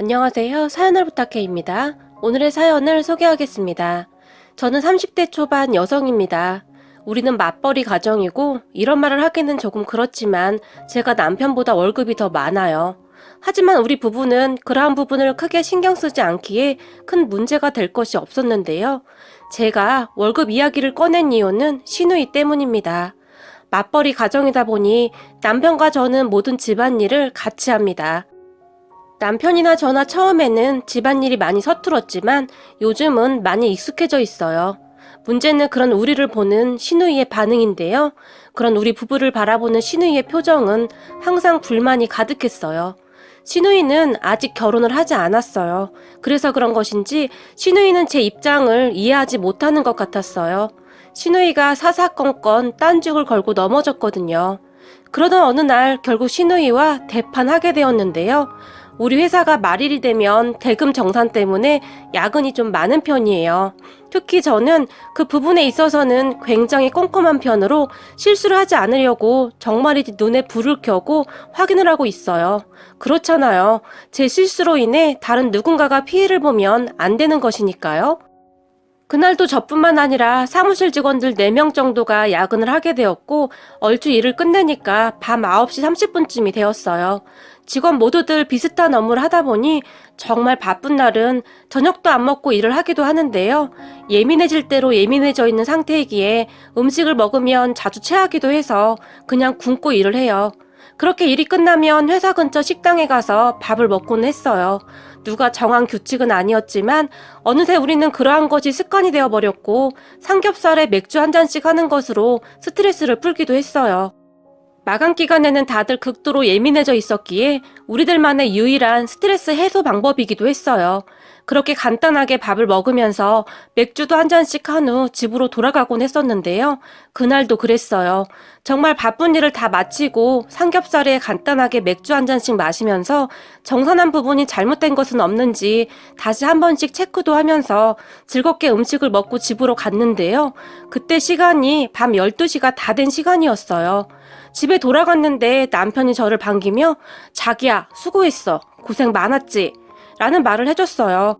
안녕하세요. 사연을 부탁해입니다. 오늘의 사연을 소개하겠습니다. 저는 30대 초반 여성입니다. 우리는 맞벌이 가정이고 이런 말을 하기는 조금 그렇지만 제가 남편보다 월급이 더 많아요. 하지만 우리 부부는 그러한 부분을 크게 신경 쓰지 않기에 큰 문제가 될 것이 없었는데요. 제가 월급 이야기를 꺼낸 이유는 시누이 때문입니다. 맞벌이 가정이다 보니 남편과 저는 모든 집안일을 같이 합니다. 남편이나 저나 처음에는 집안일이 많이 서툴었지만 요즘은 많이 익숙해져 있어요. 문제는 그런 우리를 보는 신우이의 반응인데요. 그런 우리 부부를 바라보는 신우이의 표정은 항상 불만이 가득했어요. 신우이는 아직 결혼을 하지 않았어요. 그래서 그런 것인지 신우이는 제 입장을 이해하지 못하는 것 같았어요. 신우이가 사사건건 딴죽을 걸고 넘어졌거든요. 그러던 어느 날 결국 신우이와 대판하게 되었는데요. 우리 회사가 말일이 되면 대금 정산 때문에 야근이 좀 많은 편이에요. 특히 저는 그 부분에 있어서는 굉장히 꼼꼼한 편으로 실수를 하지 않으려고 정말이지 눈에 불을 켜고 확인을 하고 있어요. 그렇잖아요. 제 실수로 인해 다른 누군가가 피해를 보면 안 되는 것이니까요. 그날도 저뿐만 아니라 사무실 직원들 4명 정도가 야근을 하게 되었고 얼추 일을 끝내니까 밤 9시 30분쯤이 되었어요. 직원 모두들 비슷한 업무를 하다 보니 정말 바쁜 날은 저녁도 안 먹고 일을 하기도 하는데요. 예민해질 대로 예민해져 있는 상태이기에 음식을 먹으면 자주 체하기도 해서 그냥 굶고 일을 해요. 그렇게 일이 끝나면 회사 근처 식당에 가서 밥을 먹곤 했어요. 누가 정한 규칙은 아니었지만 어느새 우리는 그러한 것이 습관이 되어 버렸고 삼겹살에 맥주 한 잔씩 하는 것으로 스트레스를 풀기도 했어요. 마감 기간에는 다들 극도로 예민해져 있었기에 우리들만의 유일한 스트레스 해소 방법이기도 했어요. 그렇게 간단하게 밥을 먹으면서 맥주도 한 잔씩 한 후 집으로 돌아가곤 했었는데요. 그날도 그랬어요. 정말 바쁜 일을 다 마치고 삼겹살에 간단하게 맥주 한 잔씩 마시면서 정산한 부분이 잘못된 것은 없는지 다시 한 번씩 체크도 하면서 즐겁게 음식을 먹고 집으로 갔는데요. 그때 시간이 밤 12시가 다 된 시간이었어요. 집에 돌아갔는데 남편이 저를 반기며 자기야, 수고했어. 고생 많았지. 라는 말을 해줬어요.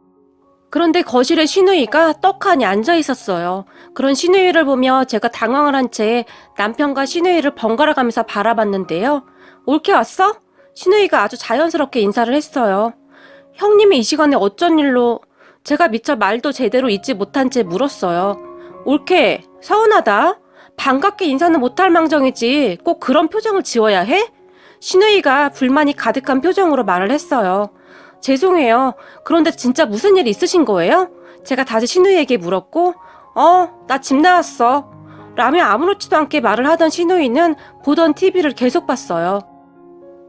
그런데 거실에 신우이가 떡하니 앉아 있었어요. 그런 신우이를 보며 제가 당황을 한 채 남편과 신우이를 번갈아 가면서 바라봤는데요. 올케 왔어? 신우이가 아주 자연스럽게 인사를 했어요. 형님이 이 시간에 어쩐 일로 제가 미처 말도 제대로 잊지 못한 채 물었어요. 올케, 서운하다. 반갑게 인사는 못할 망정이지 꼭 그런 표정을 지어야 해? 신우이가 불만이 가득한 표정으로 말을 했어요. 죄송해요. 그런데 진짜 무슨 일 있으신 거예요? 제가 다시 신우이에게 물었고, 어, 나 집 나왔어. 라며 아무렇지도 않게 말을 하던 신우이는 보던 TV를 계속 봤어요.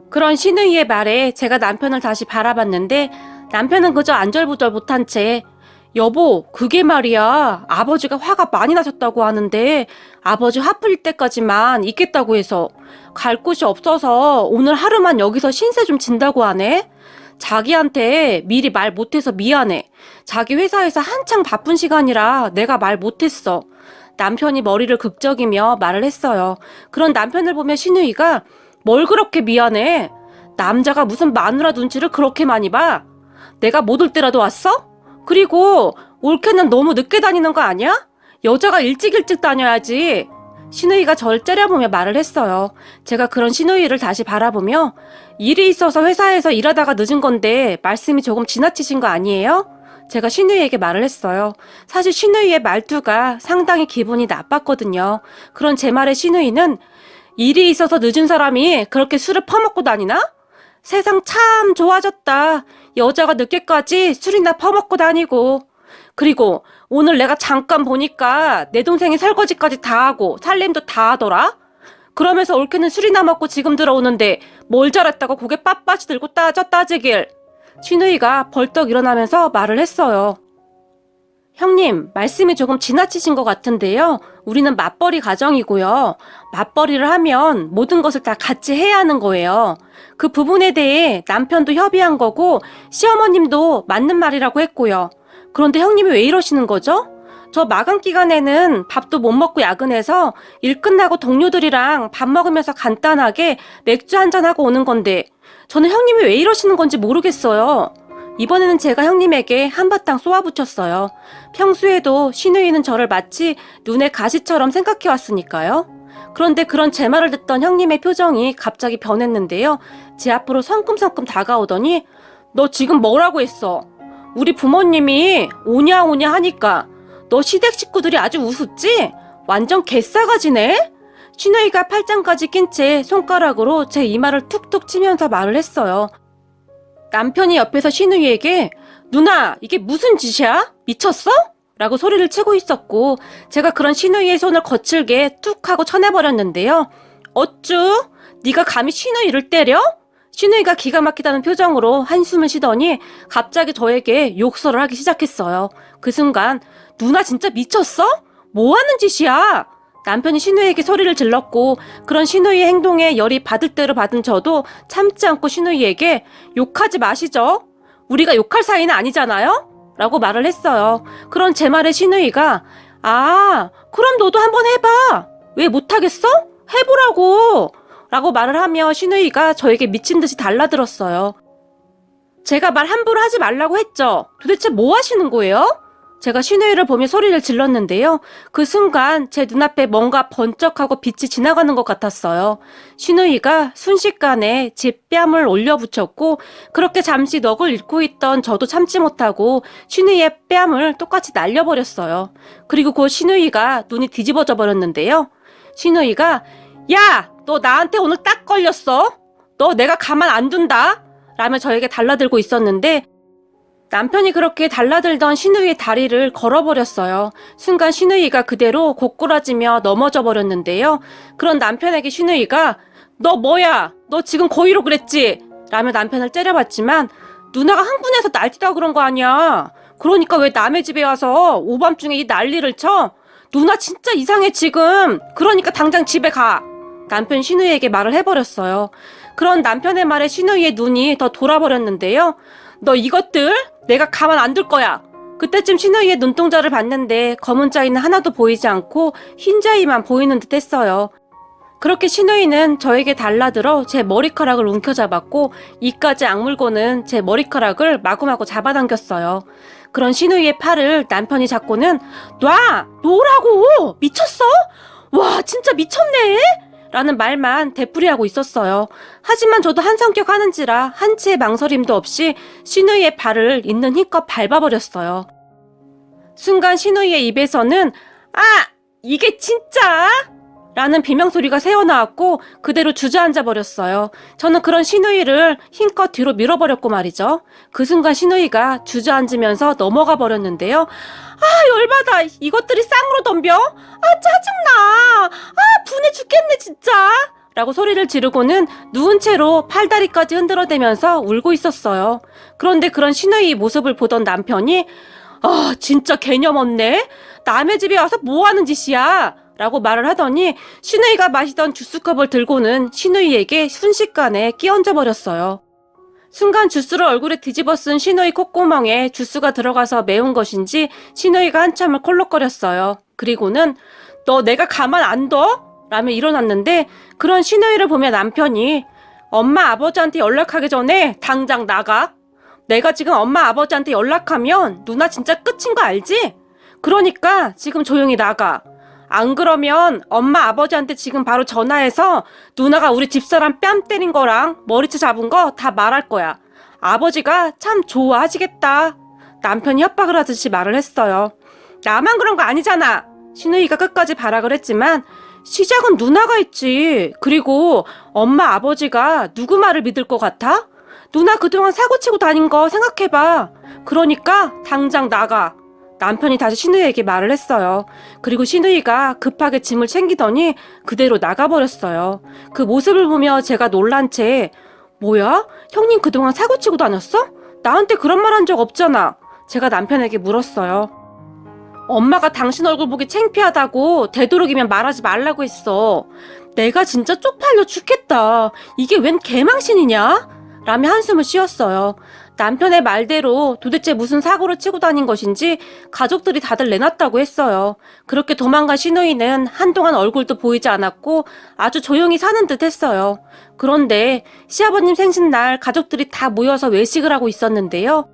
그런 신우이의 말에 제가 남편을 다시 바라봤는데 남편은 그저 안절부절 못한 채 여보, 그게 말이야. 아버지가 화가 많이 나셨다고 하는데 아버지 화 풀릴 때까지만 있겠다고 해서 갈 곳이 없어서 오늘 하루만 여기서 신세 좀 진다고 하네. 자기한테 미리 말 못해서 미안해. 자기 회사에서 한창 바쁜 시간이라 내가 말 못했어. 남편이 머리를 극적이며 말을 했어요. 그런 남편을 보며 신우이가 뭘 그렇게 미안해? 남자가 무슨 마누라 눈치를 그렇게 많이 봐? 내가 못 올 때라도 왔어? 그리고 올케는 너무 늦게 다니는 거 아니야? 여자가 일찍 일찍 다녀야지. 신우이가 절 째려보며 말을 했어요. 제가 그런 신우이를 다시 바라보며 일이 있어서 회사에서 일하다가 늦은 건데 말씀이 조금 지나치신 거 아니에요? 제가 신우이에게 말을 했어요. 사실 신우이의 말투가 상당히 기분이 나빴거든요. 그런 제 말에 신우이는 일이 있어서 늦은 사람이 그렇게 술을 퍼먹고 다니나? 세상 참 좋아졌다. 여자가 늦게까지 술이나 퍼먹고 다니고. 그리고 오늘 내가 잠깐 보니까 내 동생이 설거지까지 다 하고 살림도 다 하더라? 그러면서 올케는 술이나 먹고 지금 들어오는데 뭘 잘했다고 고개 빳빳이 들고 따져 따지길. 신우이가 벌떡 일어나면서 말을 했어요. 형님, 말씀이 조금 지나치신 것 같은데요. 우리는 맞벌이 가정이고요. 맞벌이를 하면 모든 것을 다 같이 해야 하는 거예요. 그 부분에 대해 남편도 협의한 거고, 시어머님도 맞는 말이라고 했고요. 그런데 형님이 왜 이러시는 거죠? 저 마감 기간에는 밥도 못 먹고 야근해서 일 끝나고 동료들이랑 밥 먹으면서 간단하게 맥주 한잔하고 오는 건데, 저는 형님이 왜 이러시는 건지 모르겠어요. 이번에는 제가 형님에게 한바탕 쏘아붙였어요. 평소에도 신우이는 저를 마치 눈의 가시처럼 생각해왔으니까요. 그런데 그런 제 말을 듣던 형님의 표정이 갑자기 변했는데요. 제 앞으로 성큼성큼 다가오더니 너 지금 뭐라고 했어? 우리 부모님이 오냐 오냐 하니까 너 시댁 식구들이 아주 우습지? 완전 개싸가지네? 신우이가 팔짱까지 낀 채 손가락으로 제 이마를 툭툭 치면서 말을 했어요. 남편이 옆에서 신우이에게 누나 이게 무슨 짓이야? 미쳤어? 라고 소리를 치고 있었고 제가 그런 신우이의 손을 거칠게 툭 하고 쳐내버렸는데요. 어쭈? 네가 감히 신우이를 때려? 신우이가 기가 막히다는 표정으로 한숨을 쉬더니 갑자기 저에게 욕설을 하기 시작했어요. 그 순간 누나 진짜 미쳤어? 뭐 하는 짓이야? 남편이 신우이에게 소리를 질렀고 그런 신우이의 행동에 열이 받을 대로 받은 저도 참지 않고 신우이에게 욕하지 마시죠. 우리가 욕할 사이는 아니잖아요? 라고 말을 했어요. 그런 제 말에 신우이가 아 그럼 너도 한번 해봐. 왜 못하겠어? 해보라고. 라고 말을 하며 신우이가 저에게 미친 듯이 달라들었어요. 제가 말 함부로 하지 말라고 했죠. 도대체 뭐 하시는 거예요? 제가 신우이를 보며 소리를 질렀는데요. 그 순간 제 눈앞에 뭔가 번쩍하고 빛이 지나가는 것 같았어요. 신우이가 순식간에 제 뺨을 올려붙였고 그렇게 잠시 넋을 잃고 있던 저도 참지 못하고 신우이의 뺨을 똑같이 날려버렸어요. 그리고 그 신우이가 눈이 뒤집어져 버렸는데요. 신우이가 야! 너 나한테 오늘 딱 걸렸어? 너 내가 가만 안 둔다? 라며 저에게 달라들고 있었는데 남편이 그렇게 달라들던 신우이의 다리를 걸어버렸어요. 순간 신우이가 그대로 고꾸라지며 넘어져 버렸는데요. 그런 남편에게 신우이가 너 뭐야? 너 지금 고의로 그랬지? 라며 남편을 때려봤지만 누나가 흥분해서 날뛰다 그런 거 아니야. 그러니까 왜 남의 집에 와서 오밤중에 이 난리를 쳐? 누나 진짜 이상해 지금. 그러니까 당장 집에 가. 남편 신우이에게 말을 해버렸어요. 그런 남편의 말에 신우이의 눈이 더 돌아버렸는데요. 너 이것들 내가 가만 안 둘 거야. 그때쯤 신우이의 눈동자를 봤는데 검은 자위는 하나도 보이지 않고 흰 자위만 보이는 듯 했어요. 그렇게 신우이는 저에게 달라들어 제 머리카락을 움켜잡았고 이까지 악물고는 제 머리카락을 마구마구 잡아당겼어요. 그런 신우이의 팔을 남편이 잡고는 놔! 놓으라고! 미쳤어? 와 진짜 미쳤네! 라는 말만 되풀이하고 있었어요. 하지만 저도 한 성격 하는지라 한치의 망설임도 없이 신우이의 발을 있는 힘껏 밟아버렸어요. 순간 신우이의 입에서는 아! 이게 진짜? 라는 비명소리가 새어나왔고 그대로 주저앉아 버렸어요. 저는 그런 신우이를 힘껏 뒤로 밀어버렸고 말이죠. 그 순간 신우이가 주저앉으면서 넘어가 버렸는데요. 아 열받아 이것들이 쌍으로 덤벼? 아 짜증나 아 분해 죽겠네 진짜 라고 소리를 지르고는 누운 채로 팔다리까지 흔들어대면서 울고 있었어요. 그런데 그런 신우이 모습을 보던 남편이 아 진짜 개념 없네 남의 집에 와서 뭐 하는 짓이야 라고 말을 하더니 신우이가 마시던 주스컵을 들고는 신우이에게 순식간에 끼얹어 버렸어요. 순간 주스를 얼굴에 뒤집어 쓴 신우이 콧구멍에 주스가 들어가서 매운 것인지 신우이가 한참을 콜록거렸어요. 그리고는 너 내가 가만 안 둬? 라며 일어났는데 그런 신우이를 보며 남편이 엄마 아버지한테 연락하기 전에 당장 나가. 내가 지금 엄마 아버지한테 연락하면 누나 진짜 끝인 거 알지? 그러니까 지금 조용히 나가. 안 그러면 엄마 아버지한테 지금 바로 전화해서 누나가 우리 집사람 뺨 때린 거랑 머리채 잡은 거 다 말할 거야. 아버지가 참 좋아하시겠다. 남편이 협박을 하듯이 말을 했어요. 나만 그런 거 아니잖아. 신우이가 끝까지 발악을 했지만 시작은 누나가 했지. 그리고 엄마 아버지가 누구 말을 믿을 것 같아? 누나 그동안 사고치고 다닌 거 생각해봐. 그러니까 당장 나가. 남편이 다시 신우이에게 말을 했어요. 그리고 신우이가 급하게 짐을 챙기더니 그대로 나가버렸어요. 그 모습을 보며 제가 놀란 채 뭐야? 형님 그동안 사고치고 다녔어? 나한테 그런 말 한 적 없잖아. 제가 남편에게 물었어요. 엄마가 당신 얼굴 보기 창피하다고 되도록이면 말하지 말라고 했어. 내가 진짜 쪽팔려 죽겠다. 이게 웬 개망신이냐? 라며 한숨을 쉬었어요. 남편의 말대로 도대체 무슨 사고를 치고 다닌 것인지 가족들이 다들 내놨다고 했어요. 그렇게 도망간 신우이는 한동안 얼굴도 보이지 않았고 아주 조용히 사는 듯 했어요. 그런데 시아버님 생신날 가족들이 다 모여서 외식을 하고 있었는데요.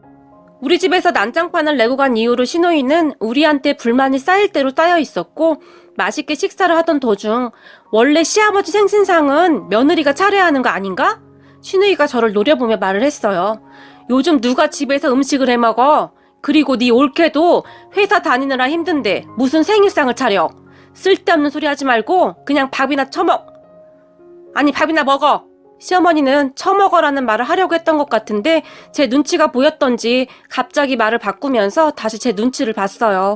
우리 집에서 난장판을 내고 간 이후로 신우이는 우리한테 불만이 쌓일 대로 쌓여 있었고 맛있게 식사를 하던 도중 원래 시아버지 생신상은 며느리가 차려야 하는 거 아닌가? 신우이가 저를 노려보며 말을 했어요. 요즘 누가 집에서 음식을 해 먹어? 그리고 네 올케도 회사 다니느라 힘든데 무슨 생일상을 차려? 쓸데없는 소리 하지 말고 그냥 밥이나 처먹. 아니 밥이나 먹어. 시어머니는 처먹어라는 말을 하려고 했던 것 같은데 제 눈치가 보였던지 갑자기 말을 바꾸면서 다시 제 눈치를 봤어요.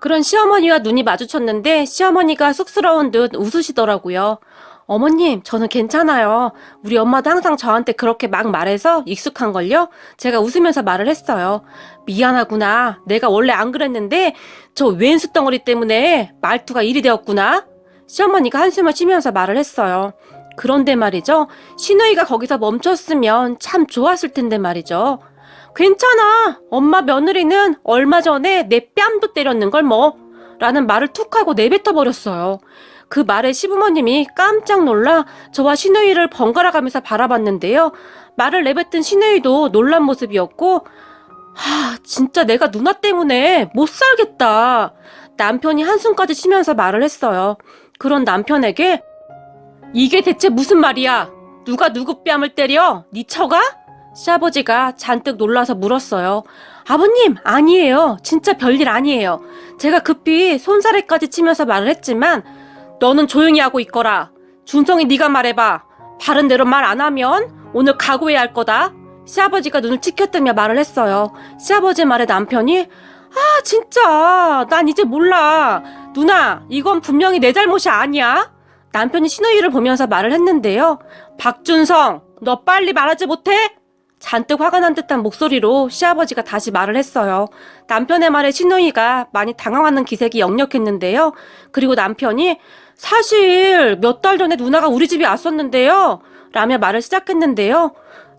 그런 시어머니와 눈이 마주쳤는데 시어머니가 쑥스러운 듯 웃으시더라고요. 어머님, 저는 괜찮아요. 우리 엄마도 항상 저한테 그렇게 막 말해서 익숙한걸요? 제가 웃으면서 말을 했어요. 미안하구나. 내가 원래 안 그랬는데 저 왼수 덩어리 때문에 말투가 일이 되었구나. 시어머니가 한숨을 쉬면서 말을 했어요. 그런데 말이죠. 신우이가 거기서 멈췄으면 참 좋았을 텐데 말이죠. 괜찮아. 엄마 며느리는 얼마 전에 내 뺨도 때렸는 걸 뭐. 라는 말을 툭 하고 내뱉어 버렸어요. 그 말에 시부모님이 깜짝 놀라 저와 신우이를 번갈아 가면서 바라봤는데요. 말을 내뱉은 신우이도 놀란 모습이었고, 하, 진짜 내가 누나 때문에 못 살겠다. 남편이 한숨까지 쉬면서 말을 했어요. 그런 남편에게 이게 대체 무슨 말이야? 누가 누구 뺨을 때려? 네 처가? 시아버지가 잔뜩 놀라서 물었어요. 아버님, 아니에요. 진짜 별일 아니에요. 제가 급히 손사래까지 치면서 말을 했지만 너는 조용히 하고 있거라. 준성이 네가 말해봐. 바른 대로 말 안 하면 오늘 각오해야 할 거다. 시아버지가 눈을 치켜뜨며 말을 했어요. 시아버지 말에 남편이 아 진짜 난 이제 몰라. 누나 이건 분명히 내 잘못이 아니야. 남편이 신우이를 보면서 말을 했는데요. 박준성, 너 빨리 말하지 못해? 잔뜩 화가 난 듯한 목소리로 시아버지가 다시 말을 했어요. 남편의 말에 신우이가 많이 당황하는 기색이 역력했는데요. 그리고 남편이 사실 몇 달 전에 누나가 우리 집에 왔었는데요. 라며 말을 시작했는데요.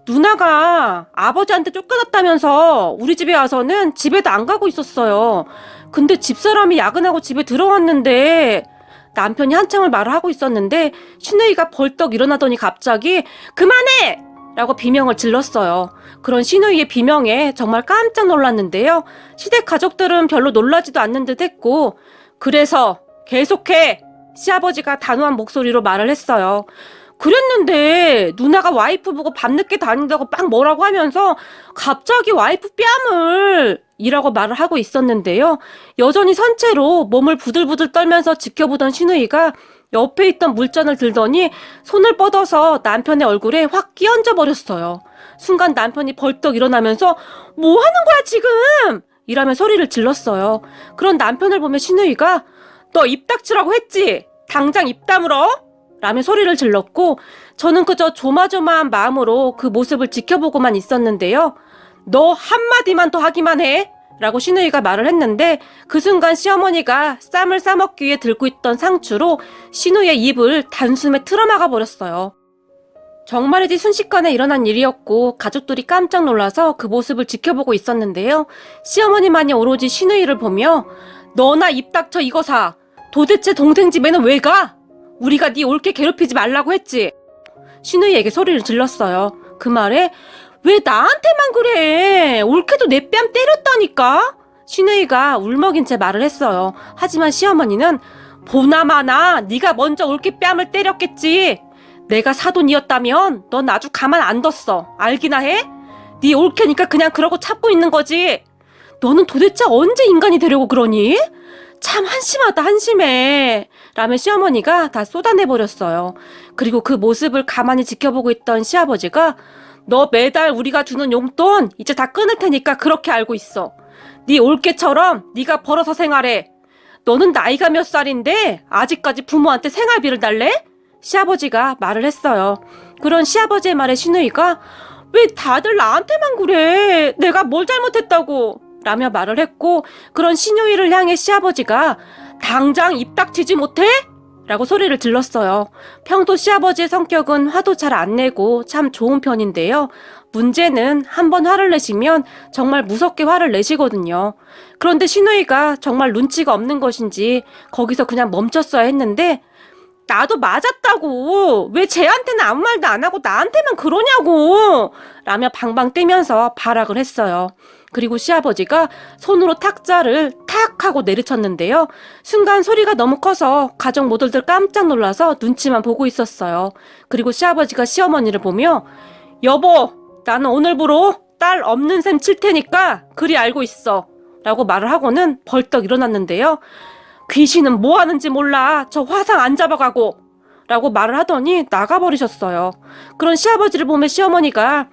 누나가 아버지한테 쫓겨났다면서 우리 집에 와서는 집에도 안 가고 있었어요. 근데 집사람이 야근하고 집에 들어왔는데 남편이 한참을 말을 하고 있었는데 신우이가 벌떡 일어나더니 갑자기 그만해! 라고 비명을 질렀어요. 그런 신우이의 비명에 정말 깜짝 놀랐는데요. 시댁 가족들은 별로 놀라지도 않는 듯 했고 그래서 계속해! 시아버지가 단호한 목소리로 말을 했어요. 그랬는데 누나가 와이프 보고 밤늦게 다닌다고 막 뭐라고 하면서 갑자기 와이프 뺨을 이라고 말을 하고 있었는데요. 여전히 선체로 몸을 부들부들 떨면서 지켜보던 신우이가 옆에 있던 물잔을 들더니 손을 뻗어서 남편의 얼굴에 확 끼얹어 버렸어요. 순간 남편이 벌떡 일어나면서 뭐 하는 거야 지금? 이라며 소리를 질렀어요. 그런 남편을 보며 신우이가 너 입 닥치라고 했지? 당장 입 다물어? 라며 소리를 질렀고 저는 그저 조마조마한 마음으로 그 모습을 지켜보고만 있었는데요. 너 한마디만 더 하기만 해. 라고 신우이가 말을 했는데 그 순간 시어머니가 쌈을 싸먹기 위해 들고 있던 상추로 신우이의 입을 단숨에 틀어막아 버렸어요. 정말이지 순식간에 일어난 일이었고 가족들이 깜짝 놀라서 그 모습을 지켜보고 있었는데요. 시어머니만이 오로지 신우이를 보며 너나 입 닥쳐 이거 사. 도대체 동생 집에는 왜 가? 우리가 네 올게 괴롭히지 말라고 했지. 신우이에게 소리를 질렀어요. 그 말에 왜 나한테만 그래? 올케도 내 뺨 때렸다니까? 신우이가 울먹인 채 말을 했어요. 하지만 시어머니는 보나마나 네가 먼저 올케 뺨을 때렸겠지. 내가 사돈이었다면 넌 아주 가만 안 뒀어. 알기나 해? 네 올케니까 그냥 그러고 참고 있는 거지. 너는 도대체 언제 인간이 되려고 그러니? 참 한심하다 한심해 라며 시어머니가 다 쏟아내버렸어요. 그리고 그 모습을 가만히 지켜보고 있던 시아버지가 너 매달 우리가 주는 용돈 이제 다 끊을 테니까 그렇게 알고 있어. 네 올케처럼 네가 벌어서 생활해. 너는 나이가 몇 살인데 아직까지 부모한테 생활비를 달래? 시아버지가 말을 했어요. 그런 시아버지의 말에 신우이가 왜 다들 나한테만 그래? 내가 뭘 잘못했다고? 라며 말을 했고 그런 신우이를 향해 시아버지가 당장 입 닥치지 못해? 라고 소리를 질렀어요. 평소 시아버지의 성격은 화도 잘 안 내고 참 좋은 편인데요. 문제는 한번 화를 내시면 정말 무섭게 화를 내시거든요. 그런데 신우이가 정말 눈치가 없는 것인지 거기서 그냥 멈췄어야 했는데 나도 맞았다고. 왜 쟤한테는 아무 말도 안 하고 나한테만 그러냐고. 라며 방방 뛰면서 발악을 했어요. 그리고 시아버지가 손으로 탁자를 탁 하고 내리쳤는데요. 순간 소리가 너무 커서 가족 모두들 깜짝 놀라서 눈치만 보고 있었어요. 그리고 시아버지가 시어머니를 보며 여보, 나는 오늘부로 딸 없는 셈 칠 테니까 그리 알고 있어. 라고 말을 하고는 벌떡 일어났는데요. 귀신은 뭐 하는지 몰라. 저 화상 안 잡아가고. 라고 말을 하더니 나가버리셨어요. 그런 시아버지를 보며 시어머니가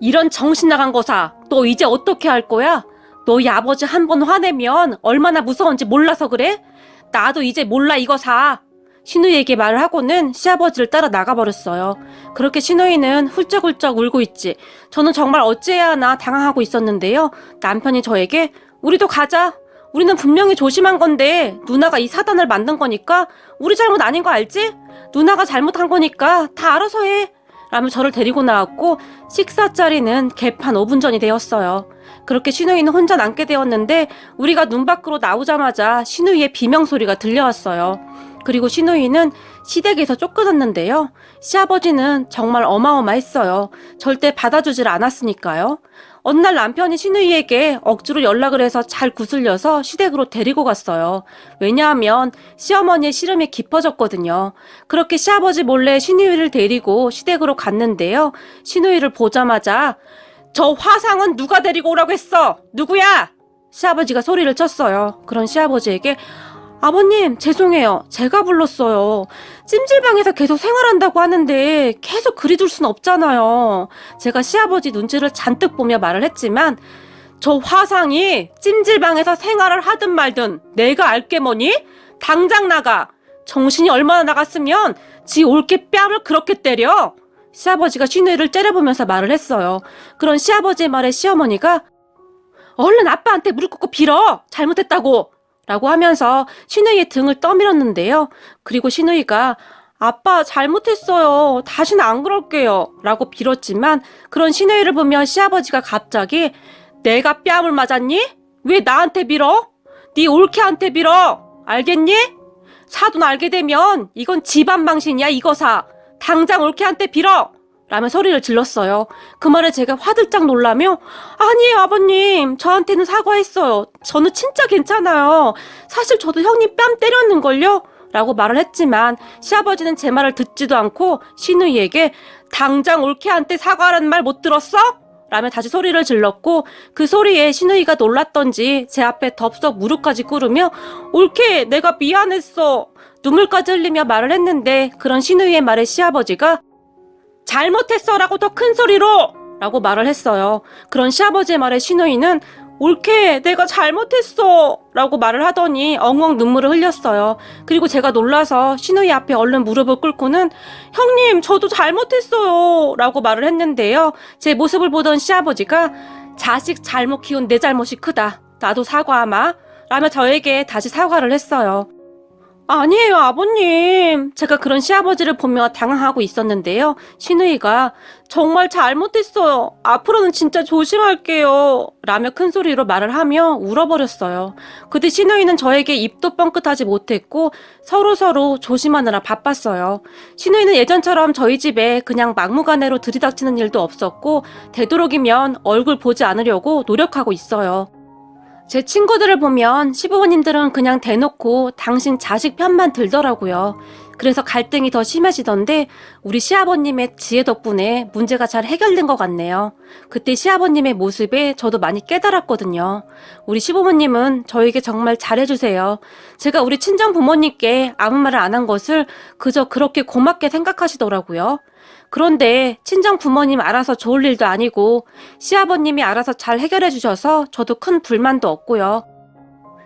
이런 정신 나간 거사, 너 이제 어떻게 할 거야? 너희 아버지 한 번 화내면 얼마나 무서운지 몰라서 그래? 나도 이제 몰라 이거 사. 신우이에게 말을 하고는 시아버지를 따라 나가버렸어요. 그렇게 신우이는 훌쩍훌쩍 울고 있지. 저는 정말 어찌해야 하나 당황하고 있었는데요. 남편이 저에게 우리도 가자. 우리는 분명히 조심한 건데 누나가 이 사단을 만든 거니까 우리 잘못 아닌 거 알지? 누나가 잘못한 거니까 다 알아서 해. 라며 저를 데리고 나왔고 식사 자리는 개판 5분 전이 되었어요. 그렇게 신우이는 혼자 남게 되었는데 우리가 눈 밖으로 나오자마자 신우이의 비명 소리가 들려왔어요. 그리고 신우이는 시댁에서 쫓겨났는데요. 시아버지는 정말 어마어마했어요. 절대 받아주질 않았으니까요. 어느 날 남편이 신우이에게 억지로 연락을 해서 잘 구슬려서 시댁으로 데리고 갔어요. 왜냐하면 시어머니의 시름이 깊어졌거든요. 그렇게 시아버지 몰래 신우이를 데리고 시댁으로 갔는데요. 신우이를 보자마자 저 화상은 누가 데리고 오라고 했어? 누구야? 시아버지가 소리를 쳤어요. 그런 시아버지에게 아버님, 죄송해요. 제가 불렀어요. 찜질방에서 계속 생활한다고 하는데 계속 그리 둘 순 없잖아요. 제가 시아버지 눈치를 잔뜩 보며 말을 했지만 저 화상이 찜질방에서 생활을 하든 말든 내가 알게 뭐니? 당장 나가. 정신이 얼마나 나갔으면 지 올게 뺨을 그렇게 때려. 시아버지가 신우이를 째려보면서 말을 했어요. 그런 시아버지의 말에 시어머니가 얼른 아빠한테 무릎 꿇고 빌어. 잘못했다고. 라고 하면서 신우이의 등을 떠밀었는데요. 그리고 신우이가 아빠 잘못했어요. 다시는 안 그럴게요. 라고 빌었지만 그런 신우이를 보며 시아버지가 갑자기 내가 뺨을 맞았니? 왜 나한테 빌어? 네 올케한테 빌어. 알겠니? 사돈 알게 되면 이건 집안 망신이야 이거사. 당장 올케한테 빌어. 라며 소리를 질렀어요. 그 말에 제가 화들짝 놀라며 아니에요 아버님 저한테는 사과했어요. 저는 진짜 괜찮아요. 사실 저도 형님 뺨 때렸는걸요. 라고 말을 했지만 시아버지는 제 말을 듣지도 않고 신우이에게 당장 올케한테 사과하라는 말 못 들었어? 라며 다시 소리를 질렀고 그 소리에 신우이가 놀랐던지 제 앞에 덥석 무릎까지 꿇으며 올케 내가 미안했어 눈물까지 흘리며 말을 했는데 그런 신우이의 말에 시아버지가 잘못했어라고 더 큰 소리로 라고 말을 했어요. 그런 시아버지의 말에 신우이는 옳게 내가 잘못했어 라고 말을 하더니 엉엉 눈물을 흘렸어요. 그리고 제가 놀라서 신우이 앞에 얼른 무릎을 꿇고는 형님 저도 잘못했어요 라고 말을 했는데요. 제 모습을 보던 시아버지가 자식 잘못 키운 내 잘못이 크다. 나도 사과하마 라며 저에게 다시 사과를 했어요. 아니에요, 아버님. 제가 그런 시아버지를 보며 당황하고 있었는데요. 신우이가 정말 잘못했어요. 앞으로는 진짜 조심할게요. 라며 큰 소리로 말을 하며 울어버렸어요. 그때 신우이는 저에게 입도 뻥끗하지 못했고 서로서로 조심하느라 바빴어요. 신우이는 예전처럼 저희 집에 그냥 막무가내로 들이닥치는 일도 없었고 되도록이면 얼굴 보지 않으려고 노력하고 있어요. 제 친구들을 보면 시부모님들은 그냥 대놓고 당신 자식 편만 들더라고요. 그래서 갈등이 더 심해지던데 우리 시아버님의 지혜 덕분에 문제가 잘 해결된 것 같네요. 그때 시아버님의 모습에 저도 많이 깨달았거든요. 우리 시부모님은 저에게 정말 잘해주세요. 제가 우리 친정 부모님께 아무 말을 안 한 것을 그저 그렇게 고맙게 생각하시더라고요. 그런데 친정 부모님 알아서 좋을 일도 아니고 시아버님이 알아서 잘 해결해 주셔서 저도 큰 불만도 없고요.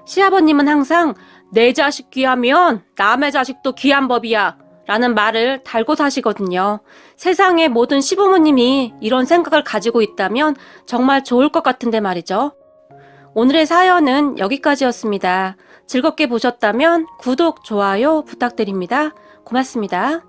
시아버님은 항상 내 자식 귀하면 남의 자식도 귀한 법이야 라는 말을 달고 사시거든요. 세상의 모든 시부모님이 이런 생각을 가지고 있다면 정말 좋을 것 같은데 말이죠. 오늘의 사연은 여기까지였습니다. 즐겁게 보셨다면 구독, 좋아요 부탁드립니다. 고맙습니다.